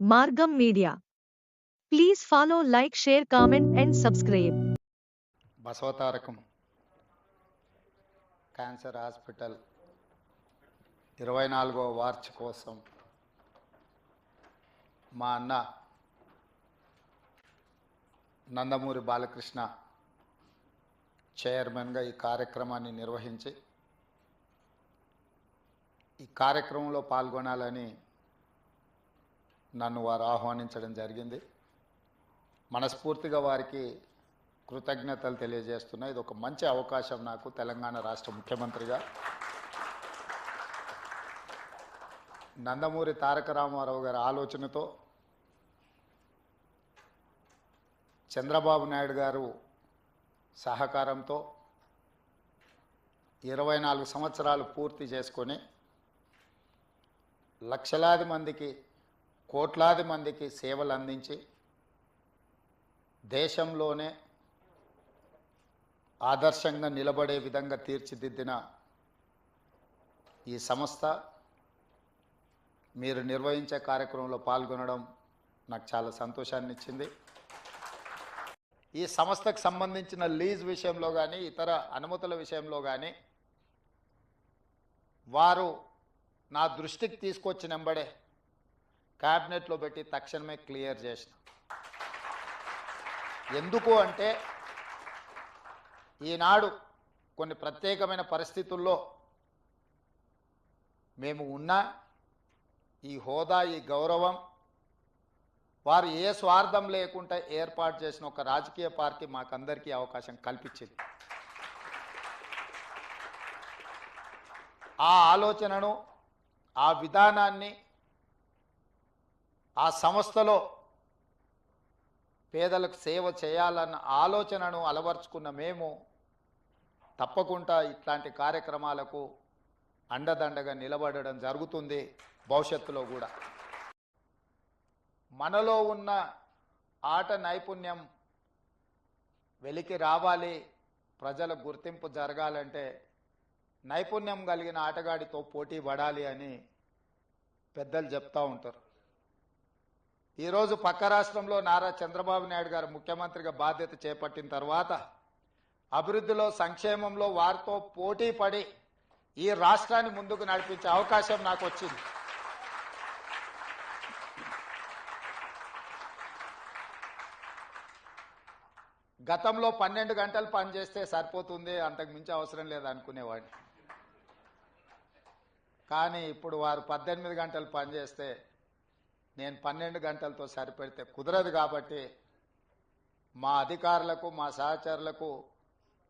మార్గం media. Please follow like share comment and subscribe. Basavatarakam cancer hospital ఇరవై నాలుగో watch కోసం మా అన్న నందమూరి బాలకృష్ణ చైర్మన్గా ఈ కార్యక్రమాన్ని నిర్వహించి ఈ కార్యక్రమంలో పాల్గొనాలని నన్ను వారు ఆహ్వానించడం జరిగింది. మనస్ఫూర్తిగా వారికి కృతజ్ఞతలు తెలియజేస్తున్నా. ఇది ఒక మంచి అవకాశం నాకు తెలంగాణ రాష్ట్ర ముఖ్యమంత్రిగా. నందమూరి తారక రామారావు గారి ఆలోచనతో చంద్రబాబు నాయుడు గారు సహకారంతో ఇరవై నాలుగు సంవత్సరాలు పూర్తి చేసుకొని లక్షలాది మందికి కోట్లాది మందికి సేవలు అందించి దేశంలోనే ఆదర్శంగా నిలబడే విధంగా తీర్చిదిద్దిన ఈ సంస్థ మీరు నిర్వహించే కార్యక్రమంలో పాల్గొనడం నాకు చాలా సంతోషాన్ని ఇచ్చింది ఈ సంస్థకు సంబంధించిన లీజ్ విషయంలో కానీ ఇతర అనుమతుల విషయంలో కానీ వారు నా దృష్టికి తీసుకొచ్చినంబడే క్యాబినెట్లో పెట్టి తక్షణమే క్లియర్ చేసిన. ఎందుకు అంటే ఈనాడు కొన్ని ప్రత్యేకమైన పరిస్థితుల్లో మేము ఉన్న ఈ హోదా ఈ గౌరవం వారు ఏ స్వార్థం లేకుండా ఏర్పాటు చేసిన ఒక రాజకీయ పార్టీ మాకందరికీ అవకాశం కల్పించింది. ఆ ఆలోచనను ఆ విధానాన్ని ఆ సంస్థలో పేదలకు సేవ చేయాలన్న ఆలోచనను అలవర్చుకున్న మేము తప్పకుండా ఇట్లాంటి కార్యక్రమాలకు అండదండగా నిలబడడం జరుగుతుంది భవిష్యత్తులో కూడా. మనలో ఉన్న ఆట నైపుణ్యం వెలికి రావాలి ప్రజల గుర్తింపు జరగాలంటే నైపుణ్యం కలిగిన ఆటగాడితో పోటీ పడాలి అని పెద్దలు చెప్తూ ఉంటారు. ఈరోజు పక్క రాష్ట్రంలో నారా చంద్రబాబు నాయుడు గారు ముఖ్యమంత్రిగా బాధ్యత చేపట్టిన తర్వాత అభివృద్ధిలో సంక్షేమంలో వారితో పోటీ పడి ఈ రాష్ట్రాన్ని ముందుకు నడిపించే అవకాశం నాకు వచ్చింది. గతంలో పన్నెండు గంటలు పనిచేస్తే సరిపోతుంది అంతకు మించి అవసరం లేదు అనుకునేవాడిని. కానీ ఇప్పుడు వారు పద్దెనిమిది గంటలు పనిచేస్తే నేను పన్నెండు గంటలతో సరిపెడితే కుదరదు కాబట్టి మా అధికారులకు మా సహచరులకు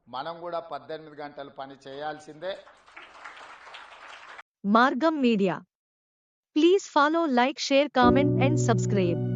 మనం కూడా పద్దెనిమిది గంటలు పని చేయాల్సిందే. మార్గం media. Please follow like share comment and subscribe.